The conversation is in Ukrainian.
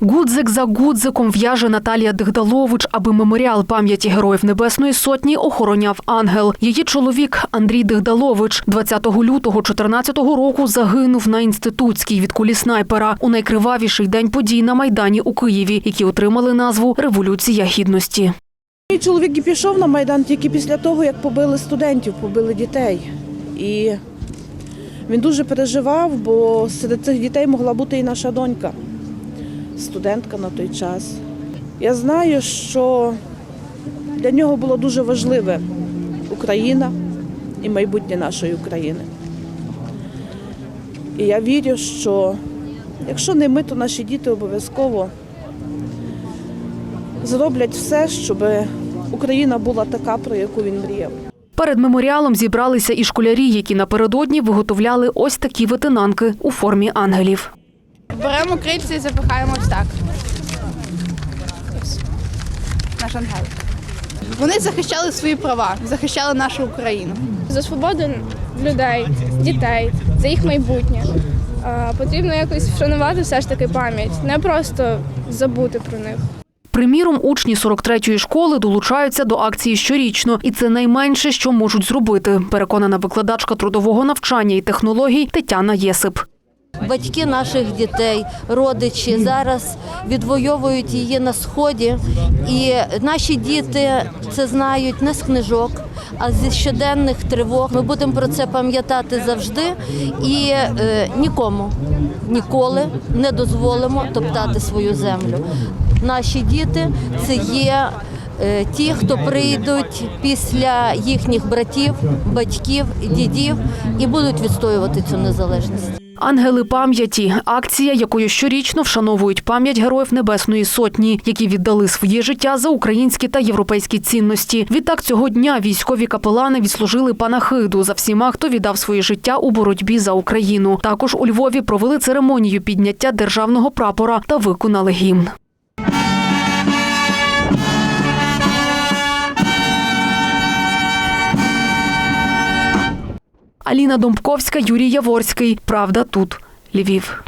Гудзик за гудзиком в'яже Наталія Дигдалович, аби меморіал пам'яті Героїв Небесної Сотні охороняв ангел. Її чоловік Андрій Дигдалович 20 лютого 14 року загинув на інститутській від кулі снайпера у найкривавіший день подій на майдані у Києві, які отримали назву Революція гідності. Мій чоловік і пішов на Майдан тільки після того, як побили студентів, побили дітей. І він дуже переживав, бо серед цих дітей могла бути і наша донька, студентка на той час. Я знаю, що для нього було дуже важливе Україна і майбутнє нашої України. І я вірю, що якщо не ми, то наші діти обов'язково зроблять все, щоб Україна була така, про яку він мріяв. Перед меморіалом зібралися і школярі, які напередодні виготовляли ось такі витинанки у формі ангелів. Беремо крильця і запихаємо ось так. Наш ангел. Вони захищали свої права, захищали нашу Україну. за свободу людей, дітей, за їх майбутнє. Потрібно якось вшанувати все ж таки пам'ять, не просто забути про них. Приміром, учні 43-ї школи долучаються до акції щорічно, і це найменше, що можуть зробити. Переконана викладачка трудового навчання і технологій Тетяна Єсип. Батьки наших дітей, родичі зараз відвоюють її на сході, і наші діти це знають не з книжок, а зі щоденних тривог. Ми будемо про це пам'ятати завжди і е, нікому ніколи не дозволимо топтати свою землю. Наші діти це є. Е, Ті, хто прийдуть після їхніх братів, батьків, дідів і будуть відстоювати цю незалежність. Ангели пам'яті акція, якою щорічно вшановують пам'ять героїв Небесної Сотні, які віддали своє життя за українські та європейські цінності. Відтак цього дня військові капелани відслужили панахиду за всіма, хто віддав своє життя у боротьбі за Україну. Також у Львові провели церемонію підняття державного прапора та виконали гімн. Аліна Домбковська, Юрій Яворський. Правда тут. Львів.